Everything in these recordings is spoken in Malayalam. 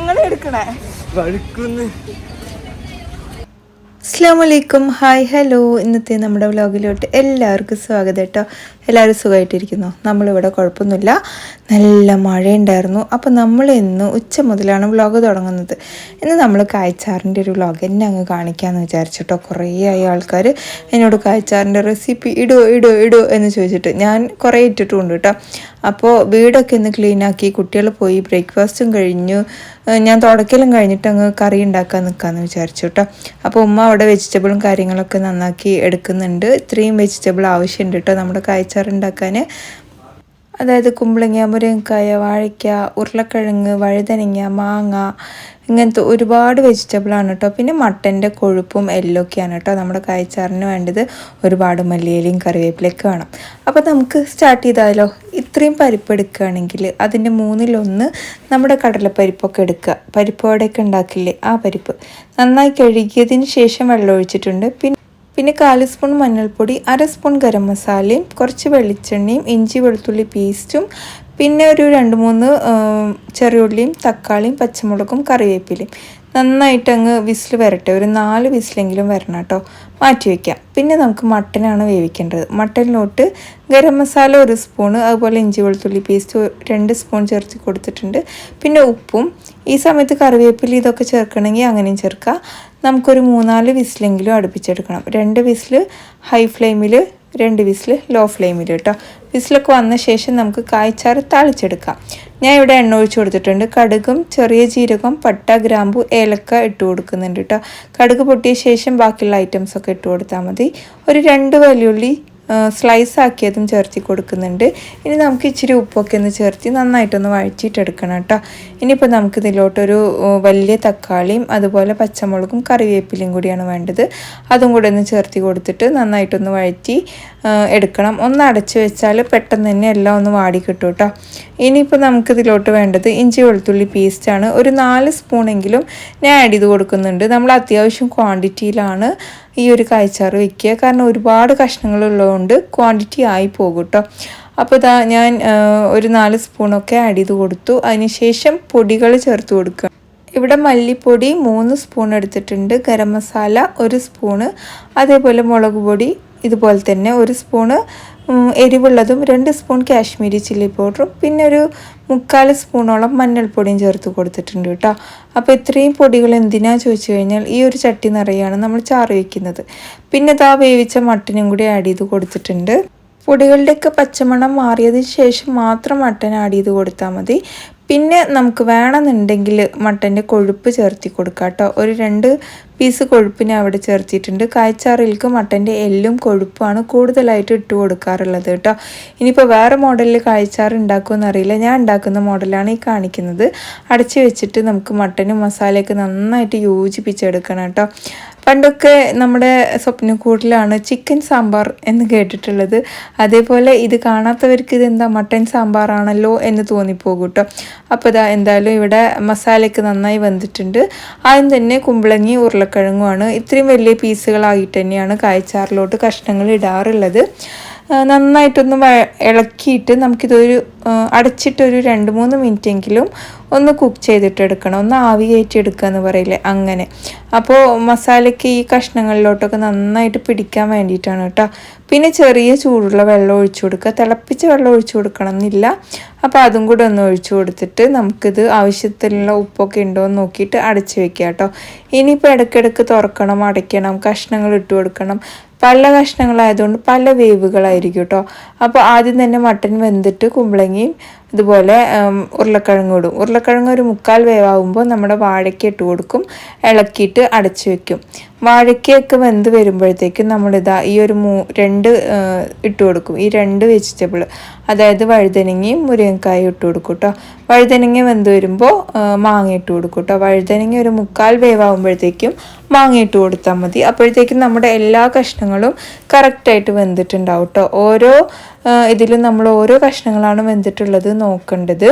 ഞങ്ങൾ എടുക്കണേ. വഴുക്കുന്ന്. അസ്ലാമലൈക്കും ഹായ് ഹലോ. ഇന്നത്തെ നമ്മുടെ വ്ലോഗിലോട്ട് എല്ലാവർക്കും സ്വാഗതം കേട്ടോ. എല്ലാവരും സുഖമായിട്ടിരിക്കുന്നു. നമ്മളിവിടെ കുഴപ്പമൊന്നുമില്ല. നല്ല മഴയുണ്ടായിരുന്നു. അപ്പോൾ നമ്മൾ ഇന്ന് ഉച്ച മുതലാണ് വ്ലോഗ് തുടങ്ങുന്നത്. ഇന്ന് നമ്മൾ കായച്ചാറിന്റെ ഒരു വ്ലോഗ് എന്നെ അങ്ങ് കാണിക്കാമെന്ന് വിചാരിച്ചിട്ടോ കുറേ ആയി ആൾക്കാർ എന്നോട് കായച്ചാറിന്റെ റെസിപ്പി ഇടോ ഇടോ ഇടോ എന്ന് ചോദിച്ചിട്ട് ഞാൻ കുറേ ഇട്ടിട്ടുണ്ട് കേട്ടോ. അപ്പോൾ വീടൊക്കെ ഒന്ന് ക്ലീനാക്കി കുട്ടികൾ പോയി ബ്രേക്ക്ഫാസ്റ്റും കഴിഞ്ഞു. ഞാൻ തുടക്കലും കഴിഞ്ഞിട്ട് അങ്ങ് കറി ഉണ്ടാക്കാൻ നിൽക്കാമെന്ന് വിചാരിച്ചു കേട്ടോ അപ്പോൾ ഉമ്മ അവിടെ വെജിറ്റബിളും കാര്യങ്ങളൊക്കെ നന്നാക്കി എടുക്കുന്നുണ്ട്. ഇത്രയും വെജിറ്റബിൾ ആവശ്യമുണ്ട് കേട്ടോ നമ്മുടെ കായ്ച്ചാറ് ഉണ്ടാക്കാൻ. അതായത് കുമ്പളങ്ങ മുരിങ്ങക്കായ വാഴയ്ക്ക ഉരുളക്കിഴങ്ങ് വഴുതനങ്ങ മാങ്ങ ഇങ്ങനത്തെ ഒരുപാട് വെജിറ്റബിളാണ് കേട്ടോ പിന്നെ മട്ടന്റെ കൊഴുപ്പും എല്ലൊക്കെയാണ് കേട്ടോ നമ്മുടെ കായച്ചാറിന് വേണ്ടത്. ഒരുപാട് മല്ലിയിലയും കറിവേപ്പിലൊക്കെ വേണം. അപ്പോൾ നമുക്ക് സ്റ്റാർട്ട് ചെയ്താലോ? ഇത്രയും പരിപ്പ് എടുക്കുകയാണെങ്കിൽ അതിന്റെ മൂന്നിലൊന്ന് നമ്മുടെ കടലപ്പരിപ്പൊക്കെ എടുക്കുക. പരിപ്പ് വടയൊക്കെ ഉണ്ടാക്കില്ലേ? ആ പരിപ്പ്. നന്നായി കഴുകിയതിന് ശേഷം വെള്ളം ഒഴിച്ചിട്ടുണ്ട്. പിന്നെ പിന്നെ കാൽ സ്പൂൺ മഞ്ഞൾപ്പൊടി അര സ്പൂൺ ഗരം മസാലയും കുറച്ച് വെളിച്ചെണ്ണയും ഇഞ്ചി വെളുത്തുള്ളി പേസ്റ്റും പിന്നെ ഒരു രണ്ട് മൂന്ന് ചെറിയുള്ളിയും തക്കാളിയും പച്ചമുളകും കറിവേപ്പിലയും. നന്നായിട്ട് അങ്ങ് വിസിൽ വരട്ടെ. ഒരു നാല് വിസിലെങ്കിലും വരണം കേട്ടോ. മാറ്റി വയ്ക്കാം പിന്നെ നമുക്ക് മട്ടനാണ് വേവിക്കേണ്ടത്. മട്ടനിലോട്ട് ഗരം മസാല ഒരു സ്പൂണ് അതുപോലെ ഇഞ്ചി വെളുത്തുള്ളി പേസ്റ്റ് രണ്ട് സ്പൂൺ ചേർത്ത് കൊടുത്തിട്ടുണ്ട്. പിന്നെ ഉപ്പും ഈ സമയത്ത് കറിവേപ്പില ഇതൊക്കെ ചേർക്കണമെങ്കിൽ അങ്ങനെയും ചേർക്കാം. നമുക്കൊരു മൂന്നാൽ വിസിലെങ്കിലും അടുപ്പിച്ചെടുക്കണം. രണ്ട് വിസിൽ ഹൈ ഫ്ലെയിമിൽ രണ്ട് വിസിൽ ലോ ഫ്ലെയിമിൽ കേട്ടോ വിസിലൊക്കെ വന്ന ശേഷം നമുക്ക് കായ്ച്ചാറ് താളിച്ചെടുക്കാം. ഞാൻ ഇവിടെ എണ്ണ ഒഴിച്ചു കൊടുത്തിട്ടുണ്ട്. കടുകും ചെറിയ ജീരകം പട്ട ഗ്രാമ്പു ഏലക്ക ഇട്ട് കൊടുക്കുന്നുണ്ട് കേട്ടോ കടുക് പൊട്ടിയ ശേഷം ബാക്കിയുള്ള ഐറ്റംസൊക്കെ ഇട്ട് കൊടുത്താൽ മതി. ഒരു രണ്ട് വലിയുള്ളി സ്ലൈസ് ആക്കിയതും ചേർത്തി കൊടുക്കുന്നുണ്ട്. ഇനി നമുക്ക് ഇച്ചിരി ഉപ്പൊക്കെ ഒന്ന് ചേർത്തി നന്നായിട്ടൊന്ന് വഴറ്റിയിട്ടെടുക്കണം കേട്ടോ. ഇനിയിപ്പോൾ നമുക്ക് ഇതിലോട്ടൊരു വലിയ തക്കാളിയും അതുപോലെ പച്ചമുളകും കറിവേപ്പിലയും കൂടിയാണ് വേണ്ടത്. അതും കൂടെ ഒന്ന് ചേർത്തി കൊടുത്തിട്ട് നന്നായിട്ടൊന്ന് വഴറ്റി എടുക്കണം. ഒന്ന് അടച്ചു വെച്ചാൽ പെട്ടെന്ന് തന്നെ എല്ലാം ഒന്ന് വാടി കിട്ടും ഇനിയിപ്പോൾ നമുക്ക് ഇതിലോട്ട് വേണ്ടത് ഇഞ്ചി വെളുത്തുള്ളി പേസ്റ്റാണ് ഒരു നാല് സ്പൂണെങ്കിലും ഞാൻ ആഡ് ചെയ്ത് കൊടുക്കുന്നുണ്ട്. നമ്മൾ അത്യാവശ്യം ക്വാണ്ടിറ്റിയിലാണ് ഈ ഒരു കാഴ്ചാറ് വെക്കുക. കാരണം ഒരുപാട് കഷ്ണങ്ങളുള്ളതുകൊണ്ട് ക്വാണ്ടിറ്റി ആയി പോകും കേട്ടോ അപ്പോൾ ഇതാ ഞാൻ ഒരു നാല് സ്പൂണൊക്കെ ആഡ് ചെയ്ത് കൊടുത്തു. അതിനുശേഷം പൊടികൾ ചേർത്ത് കൊടുക്കുക. ഇവിടെ മല്ലിപ്പൊടി മൂന്ന് സ്പൂൺ എടുത്തിട്ടുണ്ട്. ഗരം മസാല ഒരു സ്പൂണ് അതേപോലെ മുളക് പൊടി ഇതുപോലെ തന്നെ ഒരു സ്പൂണ് എരിവുള്ളതും രണ്ട് സ്പൂൺ കാശ്മീരി ചില്ലി പൗഡറും പിന്നെ ഒരു മുക്കാൽ സ്പൂണോളം മഞ്ഞൾപ്പൊടിയും ചേർത്ത് കൊടുത്തിട്ടുണ്ട് കേട്ടോ. അപ്പോൾ ഇത്രയും പൊടികൾ എന്തിനാ ചോദിച്ചു കഴിഞ്ഞാൽ ഈ ഒരു ചട്ടി നിറയാണ് നമ്മൾ ചാറ് വയ്ക്കുന്നത്. പിന്നെ ഇതാ വേവിച്ച മട്ടനും കൂടി ആഡ് ചെയ്ത് കൊടുത്തിട്ടുണ്ട്. പൊടികളുടെയൊക്കെ പച്ചമണം മാറിയതിന് ശേഷം മാത്രം മട്ടൻ ആഡ് ചെയ്ത് കൊടുത്താൽ മതി. പിന്നെ നമുക്ക് വേണമെന്നുണ്ടെങ്കിൽ മട്ടന്റെ കൊഴുപ്പ് ചേർത്തി കൊടുക്കാം കേട്ടോ. ഒരു രണ്ട് പീസ് കൊഴുപ്പിനെ അവിടെ ചേർത്തിട്ടുണ്ട് കായ്ച്ചാറിൽക്ക് മട്ടന്റെ എല്ലും കൊഴുപ്പാണ് കൂടുതലായിട്ട് ഇട്ട് കൊടുക്കാറുള്ളത് കേട്ടോ. ഇനിയിപ്പോൾ വേറെ മോഡലിൽ കായ്ച്ചാർ ഉണ്ടാക്കുമെന്ന് അറിയില്ല ഞാൻ ഉണ്ടാക്കുന്ന മോഡലാണ് ഈ കാണിക്കുന്നത്. അടച്ചു വെച്ചിട്ട് നമുക്ക് മട്ടനും മസാലയൊക്കെ നന്നായിട്ട് യോജിപ്പിച്ചെടുക്കണം കേട്ടോ. പണ്ടൊക്കെ നമ്മുടെ സ്വപ്നക്കൂട്ടിലാണ് ചിക്കൻ സാമ്പാർ എന്ന് കേട്ടിട്ടുള്ളത്. അതേപോലെ ഇത് കാണാത്തവർക്ക് ഇത് എന്താ മട്ടൻ സാമ്പാറാണല്ലോ എന്ന് തോന്നിപ്പോകും കേട്ടോ അപ്പോൾ ഇതാ എന്തായാലും ഇവിടെ മസാലയ്ക്ക് നന്നായി വന്നിട്ടുണ്ട് ആദ്യം തന്നെ കുമ്പളങ്ങി ഉരുളക്കിഴങ്ങുമാണ്. ഇത്രയും വലിയ പീസുകളായിട്ട് തന്നെയാണ് കായ്ച്ചാറിലോട്ട് കഷ്ണങ്ങൾ ഇടാറുള്ളത്. നന്നായിട്ടൊന്ന് ഇളക്കിയിട്ട് നമുക്കിതൊരു അടച്ചിട്ടൊരു രണ്ട് മൂന്ന് മിനിറ്റെങ്കിലും ഒന്ന് കുക്ക് ചെയ്തിട്ട് എടുക്കണം ഒന്ന് ആവി കയറ്റി എടുക്കുക എന്ന് പറയില്ലേ അങ്ങനെ. അപ്പോൾ മസാലയ്ക്ക് ഈ കഷ്ണങ്ങളിലോട്ടൊക്കെ നന്നായിട്ട് പിടിക്കാൻ വേണ്ടിയിട്ടാണ് കേട്ടോ. പിന്നെ ചെറിയ ചൂടുള്ള വെള്ളം ഒഴിച്ചു കൊടുക്കുക. തിളപ്പിച്ച വെള്ളം ഒഴിച്ചു കൊടുക്കണം എന്നില്ല. അപ്പോൾ അതും കൂടെ ഒന്ന് ഒഴിച്ചു കൊടുത്തിട്ട് നമുക്കിത് ആവശ്യത്തിലുള്ള ഉപ്പൊക്കെ ഉണ്ടോ എന്ന് നോക്കിയിട്ട് അടച്ചു വെക്കുക കേട്ടോ. ഇനിയിപ്പോൾ ഇടയ്ക്കിടയ്ക്ക് തുറക്കണം അടയ്ക്കണം കഷ്ണങ്ങൾ ഇട്ട് കൊടുക്കണം. പല കഷ്ണങ്ങളായതുകൊണ്ട് പല വേവുകളായിരിക്കും കേട്ടോ. അപ്പോൾ ആദ്യം തന്നെ മട്ടൻ വെന്തിട്ട് കുമ്പളങ്ങിയും ഇതുപോലെ ഉരുളക്കിഴങ്ങ് ഇടും. ഉരുളക്കിഴങ്ങ് ഒരു മുക്കാൽ വേവാകുമ്പോൾ നമ്മുടെ വാഴയ്ക്ക് ഇട്ട് കൊടുക്കും. ഇളക്കിയിട്ട് അടച്ചു വെക്കും. വാഴയ്ക്കയൊക്കെ വെന്ത് വരുമ്പോഴത്തേക്കും നമ്മളിതാ ഈ ഒരു മൂ രണ്ട് ഇട്ട് കൊടുക്കും. ഈ രണ്ട് വെജിറ്റബിൾ അതായത് വഴുതനങ്ങയും മുരിങ്ങക്കായും ഇട്ട് കൊടുക്കും കേട്ടോ വഴുതനങ്ങ വെന്ത് വരുമ്പോൾ മാങ്ങ ഇട്ട് കൊടുക്കും കേട്ടോ വഴുതനങ്ങ ഒരു മുക്കാൽ വേവാകുമ്പോഴത്തേക്കും മാങ്ങ ഇട്ട് കൊടുത്താൽ മതി. അപ്പോഴത്തേക്കും നമ്മുടെ എല്ലാ കഷ്ണങ്ങളും കറക്റ്റായിട്ട് വെന്തിട്ടുണ്ടാവും കേട്ടോ ഓരോ ഇതിലും നമ്മൾ ഓരോ കഷ്ണങ്ങളാണ് വെന്തിട്ടുള്ളത് നോക്കേണ്ടത്.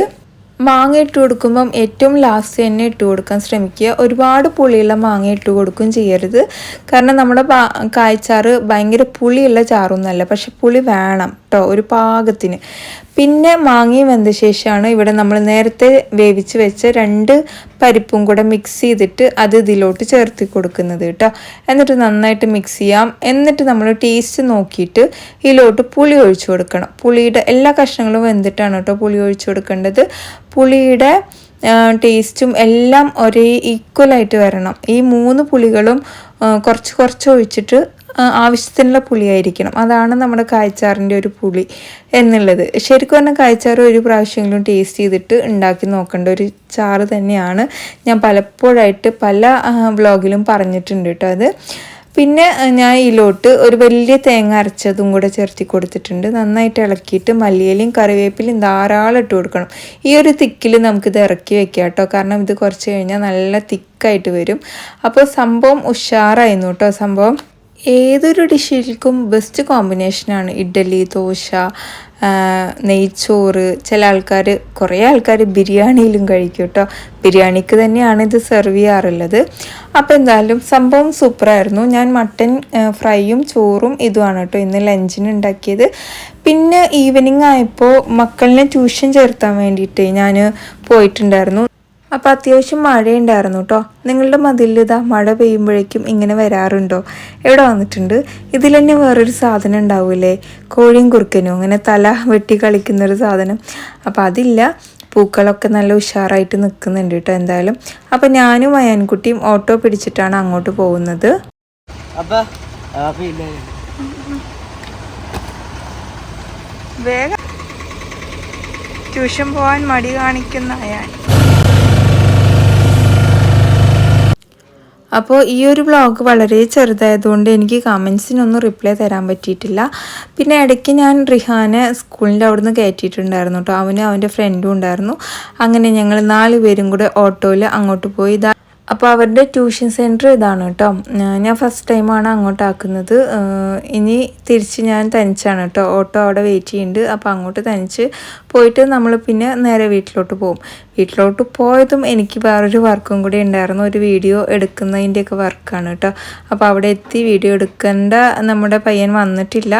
മാങ്ങ ഇട്ട് കൊടുക്കുമ്പം ഏറ്റവും ലാസ്റ്റ് തന്നെ ഇട്ട് കൊടുക്കാൻ ശ്രമിക്കുക. ഒരുപാട് പുളിയുള്ള മാങ്ങ ഇട്ട് കൊടുക്കുകയും ചെയ്യരുത്. കാരണം നമ്മുടെ കായച്ചാറ് ഭയങ്കര പുളിയുള്ള ചാറൊന്നുമല്ല. പക്ഷെ പുളി വേണം. കേട്ടോ ഒരു പാകത്തിന്. പിന്നെ മാങ്ങയും വെന്ത ശേഷമാണ് ഇവിടെ നമ്മൾ നേരത്തെ വേവിച്ച് വെച്ച രണ്ട് പരിപ്പും കൂടെ മിക്സ് ചെയ്തിട്ട് അത് ഇതിലോട്ട് ചേർത്തി കൊടുക്കുന്നത് കേട്ടോ. എന്നിട്ട് നന്നായിട്ട് മിക്സ് ചെയ്യാം. എന്നിട്ട് നമ്മൾ ടേസ്റ്റ് നോക്കിയിട്ട് ഇതിലോട്ട് പുളി ഒഴിച്ചു കൊടുക്കണം. പുളിയുടെ എല്ലാ കഷ്ണങ്ങളും വെന്തിട്ടാണ് കേട്ടോ പുളി ഒഴിച്ചു കൊടുക്കേണ്ടത്. പുളിയുടെ ടേസ്റ്റും എല്ലാം ഒരേ ഈക്വലായിട്ട് വരണം. ഈ മൂന്ന് പുളികളും കുറച്ച് കുറച്ച് ഒഴിച്ചിട്ട് ആവശ്യത്തിനുള്ള പുളിയായിരിക്കണം. അതാണ് നമ്മുടെ കായ്ച്ചാറിന്റെ ഒരു പുളി എന്നുള്ളത്. ശരിക്കും പറഞ്ഞാൽ കായ്ച്ചാറ് ഒരു പ്രാവശ്യമെങ്കിലും ടേസ്റ്റ് ചെയ്തിട്ട് ഉണ്ടാക്കി നോക്കേണ്ട ഒരു ചാറ് തന്നെയാണ് ഞാൻ പലപ്പോഴായിട്ട് പല വ്ളോഗിലും പറഞ്ഞിട്ടുണ്ട് കേട്ടോ അത്. പിന്നെ ഞാൻ ഇതിലോട്ട് ഒരു വലിയ തേങ്ങ അരച്ചതും കൂടെ ചേർത്തി കൊടുത്തിട്ടുണ്ട്. നന്നായിട്ട് ഇളക്കിയിട്ട് മല്ലിയിലയും കറിവേപ്പിലയും ധാരാളം ഇട്ട് കൊടുക്കണം. ഈ ഒരു തിക്കിൽ നമുക്കിത് ഇറക്കി വെക്കാം കേട്ടോ. കാരണം ഇത് കുറച്ച് കഴിഞ്ഞാൽ നല്ല തിക്കായിട്ട് വരും. അപ്പോൾ സംഭവം ഉഷാറായിരുന്നു കേട്ടോ സംഭവം. ഏതൊരു ഡിഷിൽക്കും ബെസ്റ്റ് കോമ്പിനേഷനാണ് ഇഡ്ഡലി ദോശ നെയ്ച്ചോറ്. ചില ആൾക്കാർ കുറേ ആൾക്കാർ ബിരിയാണിയിലും കഴിക്കും കേട്ടോ ബിരിയാണിക്ക് തന്നെയാണ് ഇത് സെർവ് ചെയ്യാറുള്ളത്. അപ്പോൾ എന്തായാലും സംഭവം സൂപ്പറായിരുന്നു ഞാൻ മട്ടൻ ഫ്രൈയും ചോറും ഇതുമാണ് കേട്ടോ ഇന്ന് ലഞ്ചിന് ഉണ്ടാക്കിയത്. പിന്നെ ഈവനിങ് ആയപ്പോൾ മക്കളിനെ ട്യൂഷൻ ചേർത്താൻ വേണ്ടിയിട്ട് ഞാൻ പോയിട്ടുണ്ടായിരുന്നു. അപ്പോൾ അത്യാവശ്യം മഴയുണ്ടായിരുന്നു കേട്ടോ നിങ്ങളുടെ മതിലിതാ മഴ പെയ്യുമ്പോഴേക്കും ഇങ്ങനെ വരാറുണ്ടോ? എവിടെ വന്നിട്ടുണ്ട്? ഇതിൽ തന്നെ വേറൊരു സാധനം ഉണ്ടാവില്ലേ കോഴിയും കുറുക്കനും അങ്ങനെ തല വെട്ടി കളിക്കുന്ന ഒരു സാധനം. അപ്പോൾ അതില്ല. പൂക്കളൊക്കെ നല്ല ഉഷാറായിട്ട് നിൽക്കുന്നുണ്ട് കേട്ടോ എന്തായാലും. അപ്പോൾ ഞാനും അയാൻകുട്ടിയും ഓട്ടോ പിടിച്ചിട്ടാണ് അങ്ങോട്ട് പോകുന്നത്. വേഗം. ട്യൂഷൻ പോകാൻ മടി കാണിക്കുന്ന അയാൻ അപ്പോൾ ഈ ഒരു ബ്ലോഗ് വളരെ ചെറുതായതുകൊണ്ട് എനിക്ക് കമൻസിനൊന്നും റിപ്ലൈ തരാൻ പറ്റിയിട്ടില്ല. പിന്നെ ഇടയ്ക്ക് ഞാൻ റിഹാനെ സ്കൂളിന്റെ അവിടെ നിന്ന് കയറ്റിയിട്ടുണ്ടായിരുന്നു കേട്ടോ അവന് അവന്റെ ഫ്രണ്ടും ഉണ്ടായിരുന്നു. അങ്ങനെ ഞങ്ങൾ നാല് പേരും കൂടെ ഓട്ടോയിൽ അങ്ങോട്ട് പോയി. അപ്പോൾ അവരുടെ ട്യൂഷൻ സെന്റർ ഇതാണ് കേട്ടോ. ഞാൻ ഫസ്റ്റ് ടൈമാണ് അങ്ങോട്ട് ആക്കുന്നത് ഇനി തിരിച്ച് ഞാൻ തനിച്ചാണ് കേട്ടോ. ഓട്ടോ അവിടെ വെയിറ്റ് ചെയ്യുന്നുണ്ട് അപ്പോൾ അങ്ങോട്ട് തനിച്ച് പോയിട്ട് നമ്മൾ പിന്നെ നേരെ വീട്ടിലോട്ട് പോകും വീട്ടിലോട്ട് പോയതും എനിക്ക് വേറൊരു വർക്കും കൂടി ഉണ്ടായിരുന്നു. ഒരു വീഡിയോ എടുക്കുന്നതിന്റെയൊക്കെ വർക്കാണ് കേട്ടോ. അപ്പോൾ അവിടെ എത്തി വീഡിയോ എടുക്കേണ്ട നമ്മുടെ പയ്യൻ വന്നിട്ടില്ല.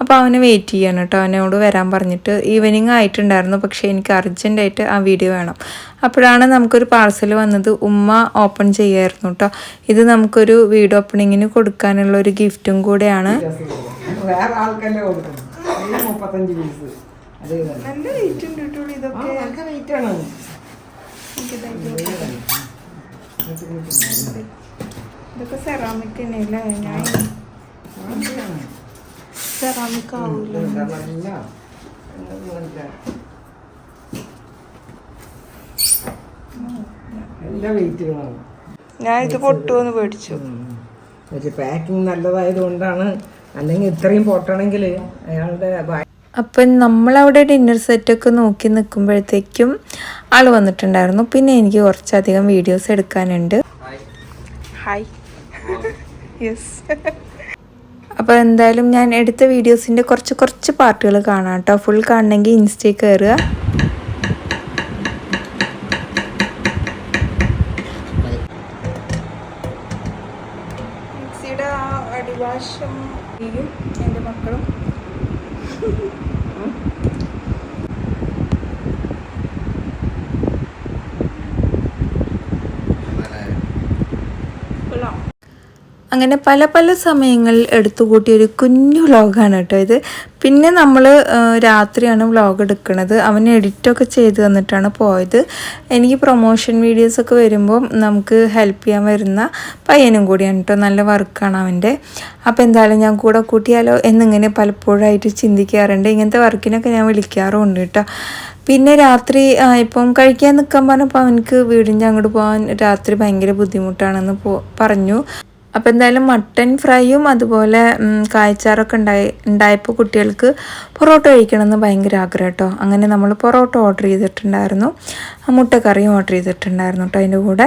അപ്പോൾ അവനെ വെയിറ്റ് ചെയ്യാണ് കേട്ടോ. അവനോട് വരാൻ പറഞ്ഞിട്ട് ഈവനിങ് ആയിട്ടുണ്ടായിരുന്നു. പക്ഷേ എനിക്ക് അർജന്റായിട്ട് ആ വീഡിയോ വേണം. അപ്പോഴാണ് നമുക്കൊരു പാർസൽ വന്നത്. ഉമ്മ ഓപ്പൺ ചെയ്യായിരുന്നു കേട്ടോ ഇത് നമുക്കൊരു വീട് ഓപ്പണിങ്ങിന് കൊടുക്കാനുള്ള ഒരു ഗിഫ്റ്റും കൂടെയാണ്. വേറെ ആൾക്കല്ലേ കൊടുക്കണം. മുപ്പത്തഞ്ച് പീസ് നല്ല വെയിറ്റ് ഉണ്ട് കേട്ടോ ഇതൊക്കെ. നല്ല വെയിറ്റ് ആണ്. ഇതൊക്കെ സെറാമിക് തന്നെയല്ലേ? ഞാൻ സെറാമിക് ആവൂല നല്ല എല്ലാ വെയിറ്റുകളാണ് ഞാൻ ഇത് പൊട്ടുമെന്ന് പേടിച്ചു. പക്ഷേ പാക്കിംഗ് നല്ലതായത് കൊണ്ടാണ് അല്ലെങ്കിൽ ഇത്രയും പൊട്ടണമെങ്കിൽ അയാളുടെ അപ്പം നമ്മളവിടെ ഡിന്നർ സെറ്റൊക്കെ നോക്കി നിൽക്കുമ്പോഴത്തേക്കും ആൾ വന്നിട്ടുണ്ടായിരുന്നു. പിന്നെ എനിക്ക് കുറച്ചധികം വീഡിയോസ് എടുക്കാനുണ്ട്. ഹായ് യെസ് അപ്പോൾ എന്തായാലും ഞാൻ എടുത്ത വീഡിയോസിന്റെ കുറച്ച് കുറച്ച് പാർട്ടുകൾ കാണാം കേട്ടോ. ഫുൾ കാണണമെങ്കിൽ ഇൻസ്റ്റയിൽ കയറുക. അങ്ങനെ പല പല സമയങ്ങളിൽ എടുത്തുകൂട്ടിയ ഒരു കുഞ്ഞു വ്ളോഗാണ് കേട്ടോ ഇത്. പിന്നെ നമ്മൾ രാത്രിയാണ് വ്ളോഗ് എടുക്കുന്നത് അവൻ എഡിറ്റൊക്കെ ചെയ്ത് തന്നിട്ടാണ് പോയത്. എനിക്ക് പ്രൊമോഷൻ വീഡിയോസൊക്കെ വരുമ്പോൾ നമുക്ക് ഹെൽപ്പ് ചെയ്യാൻ വരുന്ന പയ്യനും കൂടിയാണ് കേട്ടോ. നല്ല വർക്കാണ് അവന്റെ. അപ്പോൾ എന്തായാലും ഞാൻ കൂടെ കൂട്ടിയാലോ എന്നിങ്ങനെ പലപ്പോഴായിട്ട് ചിന്തിക്കാറുണ്ട്. ഇങ്ങനത്തെ വർക്കിനൊക്കെ ഞാൻ വിളിക്കാറുമുണ്ട് കേട്ടോ. പിന്നെ രാത്രി ഇപ്പം കഴിക്കാൻ നിൽക്കാൻ പറഞ്ഞപ്പോൾ അവനക്ക് വീടിന്റെ അങ്ങോട്ട് പോകാൻ രാത്രി ഭയങ്കര ബുദ്ധിമുട്ടാണെന്ന് പറഞ്ഞു. അപ്പോൾ എന്തായാലും മട്ടൻ ഫ്രൈയും അതുപോലെ കായച്ചാറൊക്കെ ഉണ്ടായി ഉണ്ടായപ്പോൾ കുട്ടികൾക്ക് പൊറോട്ട കഴിക്കണമെന്ന് ഭയങ്കര ആഗ്രഹം കേട്ടോ അങ്ങനെ നമ്മൾ പൊറോട്ട ഓർഡർ ചെയ്തിട്ടുണ്ടായിരുന്നു. മുട്ടക്കറിയും ഓർഡർ ചെയ്തിട്ടുണ്ടായിരുന്നു കേട്ടോ അതിന്റെ കൂടെ.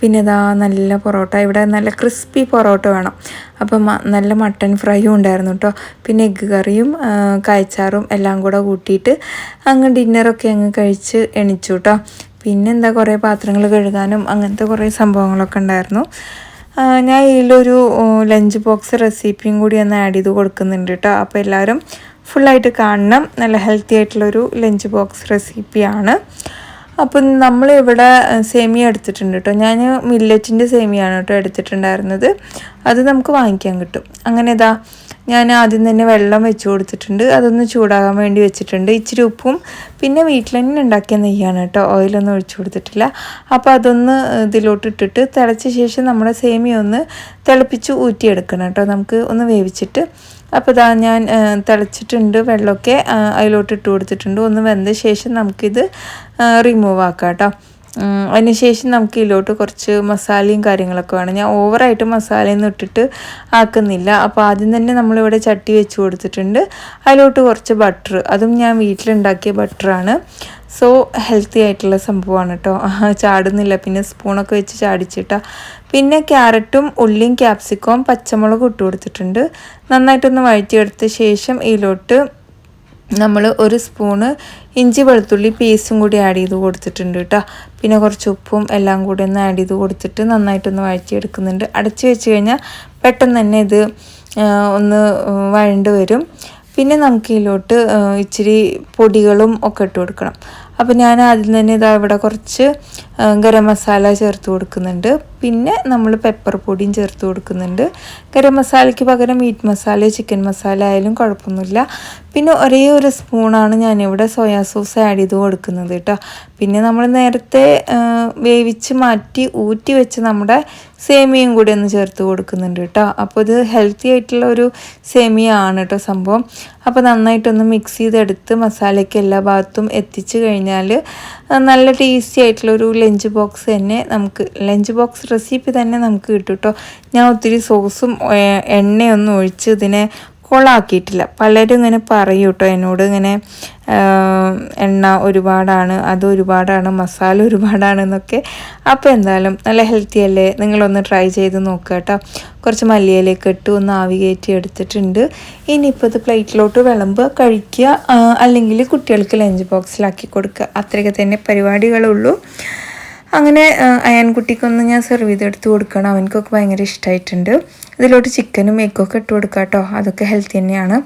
പിന്നെ ഇതാ നല്ല പൊറോട്ട ഇവിടെ നല്ല ക്രിസ്പി പൊറോട്ട വേണം. അപ്പം നല്ല മട്ടൻ ഫ്രൈയും ഉണ്ടായിരുന്നു കേട്ടോ പിന്നെ എഗ്ഗ് കറിയും കായച്ചാറും എല്ലാം കൂടെ കൂട്ടിയിട്ട് അങ്ങ് ഡിന്നറൊക്കെ അങ്ങ് കഴിച്ച് എണിച്ചു കേട്ടോ പിന്നെന്താ കുറേ പാത്രങ്ങൾ കഴുകാനും അങ്ങനത്തെ കുറേ സംഭവങ്ങളൊക്കെ ഉണ്ടായിരുന്നു. ഞാൻ ഇതിലൊരു ലഞ്ച് ബോക്സ് റെസിപ്പിയും കൂടി ഒന്ന് ആഡ് ചെയ്ത് കൊടുക്കുന്നുണ്ട് കേട്ടോ അപ്പോൾ എല്ലാവരും ഫുള്ളായിട്ട് കാണണം. നല്ല ഹെൽത്തി ആയിട്ടുള്ളൊരു ലഞ്ച് ബോക്സ് റെസിപ്പിയാണ് അപ്പം നമ്മളിവിടെ സേമിയ എടുത്തിട്ടുണ്ട് കേട്ടോ ഞാൻ മില്ലറ്റിന്റെ സേമിയാണ് കേട്ടോ എടുത്തിട്ടുണ്ടായിരുന്നത്. അത് നമുക്ക് വാങ്ങിക്കാൻ കിട്ടും. അങ്ങനെ ഇതാ ഞാൻ ആദ്യം തന്നെ വെള്ളം വെച്ച് കൊടുത്തിട്ടുണ്ട്. അതൊന്ന് ചൂടാകാൻ വേണ്ടി വെച്ചിട്ടുണ്ട്. ഇച്ചിരി ഉപ്പും പിന്നെ വീട്ടിൽ തന്നെ ഉണ്ടാക്കിയ നെയ്യാണ് കേട്ടോ. ഓയിലൊന്നും ഒഴിച്ചു കൊടുത്തിട്ടില്ല. അപ്പോൾ അതൊന്ന് ഇതിലോട്ട് ഇട്ടിട്ട് തിളച്ച ശേഷം നമ്മുടെ സേമിയ ഒന്ന് തിളപ്പിച്ച് ഊറ്റിയെടുക്കണം കേട്ടോ. നമുക്ക് ഒന്ന് വേവിച്ചിട്ട്. അപ്പോൾ ഇതാ ഞാൻ തിളച്ചിട്ടുണ്ട് വെള്ളമൊക്കെ അതിലോട്ട് ഇട്ട് കൊടുത്തിട്ടുണ്ട്. ഒന്ന് വെന്ത ശേഷം നമുക്കിത് റിമൂവ് ആക്കാം കേട്ടോ. അതിനുശേഷം നമുക്ക് ഇതിലോട്ട് കുറച്ച് മസാലയും കാര്യങ്ങളൊക്കെ വേണം. ഞാൻ ഓവറായിട്ട് മസാലയൊന്നും ഇട്ടിട്ട് ആക്കുന്നില്ല. അപ്പോൾ ആദ്യം തന്നെ നമ്മളിവിടെ ചട്ടി വെച്ച് കൊടുത്തിട്ടുണ്ട്. അതിലോട്ട് കുറച്ച് ബട്ടർ അതും ഞാൻ വീട്ടിലുണ്ടാക്കിയ ബട്ടറാണ് സോ ഹെൽത്തി ആയിട്ടുള്ള സംഭവമാണ് കേട്ടോ ചാടുന്നില്ല. പിന്നെ സ്പൂണൊക്കെ വെച്ച് ചാടിച്ചിട്ടാ. പിന്നെ ക്യാരറ്റും ഉള്ളിയും ക്യാപ്സിക്കവും പച്ചമുളകും ഇട്ട് കൊടുത്തിട്ടുണ്ട്. നന്നായിട്ടൊന്ന് വഴറ്റിയെടുത്ത ശേഷം ഇതിലോട്ട് നമ്മൾ ഒരു സ്പൂണ് ഇഞ്ചി വെളുത്തുള്ളി പേസ്റ്റും കൂടി ആഡ് ചെയ്ത് കൊടുത്തിട്ടുണ്ട് കേട്ടോ പിന്നെ കുറച്ച് ഉപ്പും എല്ലാം കൂടി ഒന്ന് ആഡ് ചെയ്ത് കൊടുത്തിട്ട് നന്നായിട്ടൊന്ന് വഴറ്റിയെടുക്കുന്നുണ്ട്. അടച്ചു വെച്ച് കഴിഞ്ഞാൽ പെട്ടെന്ന് തന്നെ ഇത് ഒന്ന് വഴണ്ട് വരും. പിന്നെ നമുക്ക് ഇതിലോട്ട് ഇച്ചിരി പൊടികളും ഒക്കെ ഇട്ട് കൊടുക്കണം. അപ്പോൾ ഞാൻ ആദ്യം തന്നെ ഇതാ ഇവിടെ കുറച്ച് ഗരം മസാല ചേർത്ത് കൊടുക്കുന്നുണ്ട്. പിന്നെ നമ്മൾ പെപ്പർ പൊടിയും ചേർത്ത് കൊടുക്കുന്നുണ്ട്. ഗരം മസാലയ്ക്ക് പകരം മീറ്റ് മസാല ചിക്കൻ മസാല ആയാലും കുഴപ്പമൊന്നുമില്ല. പിന്നെ ഒരേ ഒരു സ്പൂണാണ് ഞാനിവിടെ സോയാ സോസ് ആഡ് ചെയ്ത് കൊടുക്കുന്നത് കേട്ടോ പിന്നെ നമ്മൾ നേരത്തെ വേവിച്ച് മാറ്റി ഊറ്റി വെച്ച് നമ്മുടെ സേമിയയും കൂടി ഒന്ന് ചേർത്ത് കൊടുക്കുന്നുണ്ട് കേട്ടോ അപ്പോൾ ഇത് ഹെൽത്തി ആയിട്ടുള്ള ഒരു സേമിയ ആണ് കേട്ടോ സംഭവം. അപ്പോൾ നന്നായിട്ടൊന്ന് മിക്സ് ചെയ്തെടുത്ത് മസാലയ്ക്ക് എല്ലാ ഭാഗത്തും എത്തിച്ചു കഴിഞ്ഞാൽ നല്ല ടേസ്റ്റി ആയിട്ടുള്ള ഒരു ലഞ്ച് ബോക്സ് തന്നെ നമുക്ക് ലഞ്ച് ബോക്സ് റെസിപ്പി തന്നെ നമുക്ക് കിട്ടും കേട്ടോ ഞാൻ ഒത്തിരി സോസും എണ്ണയൊന്നും ഒഴിച്ച് ഇതിനെ കൊളാക്കിയിട്ടില്ല പലരും ഇങ്ങനെ പറയും കേട്ടോ എന്നോട് ഇങ്ങനെ എണ്ണ ഒരുപാടാണ് അത് ഒരുപാടാണ് മസാല ഒരുപാടാണ് എന്നൊക്കെ. അപ്പോൾ എന്തായാലും നല്ല ഹെൽത്തി അല്ലേ? നിങ്ങളൊന്ന് ട്രൈ ചെയ്ത് നോക്കുക കേട്ടോ. കുറച്ച് മല്ലിയിലേക്ക് ഇട്ട് ഒന്ന് ആവി കയറ്റി എടുത്തിട്ടുണ്ട്. ഇനിയിപ്പോൾ ഇത് പ്ലേറ്റിലോട്ട് വിളമ്പ് കഴിക്കുക അല്ലെങ്കിൽ കുട്ടികൾക്ക് ലഞ്ച് ബോക്സിലാക്കി കൊടുക്കുക. അത്രയൊക്കെ തന്നെ പരിപാടികളുള്ളൂ. അങ്ങനെ അയാൻകുട്ടിക്കൊന്ന് ഞാൻ സെർവ് ചെയ്തെടുത്ത് കൊടുക്കണം. അവനക്കൊക്കെ ഭയങ്കര ഇഷ്ടമായിട്ടുണ്ട് ഇതിലോട്ട് ചിക്കനും എഗ്ഗൊക്കെ ഇട്ട് കൊടുക്കാം കേട്ടോ അതൊക്കെ ഹെൽത്തി തന്നെയാണ്.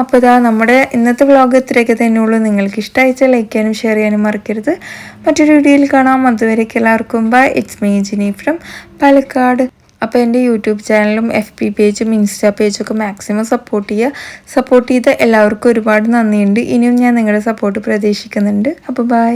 അപ്പോൾ ഇതാ നമ്മുടെ ഇന്നത്തെ വ്ളോഗ് ഇത്രയൊക്കെ തന്നെയുള്ളൂ നിങ്ങൾക്ക് ഇഷ്ടമായിച്ചാൽ ലൈക്ക് ചെയ്യാനും ഷെയർ ചെയ്യാനും മറക്കരുത്. മറ്റൊരു വീഡിയോയിൽ കാണാം. അതുവരേക്ക് എല്ലാവർക്കും bye it's me Jini from Palakkad. അപ്പോൾ എന്റെ യൂട്യൂബ് ചാനലും എഫ് പി പേജും ഇൻസ്റ്റാ പേജും ഒക്കെ മാക്സിമം സപ്പോർട്ട് ചെയ്യുക. സപ്പോർട്ട് ചെയ്ത എല്ലാവർക്കും ഒരുപാട് നന്ദിയുണ്ട്. ഇനിയും ഞാൻ നിങ്ങളുടെ സപ്പോർട്ട് പ്രതീക്ഷിക്കുന്നുണ്ട്. അപ്പോൾ ബൈ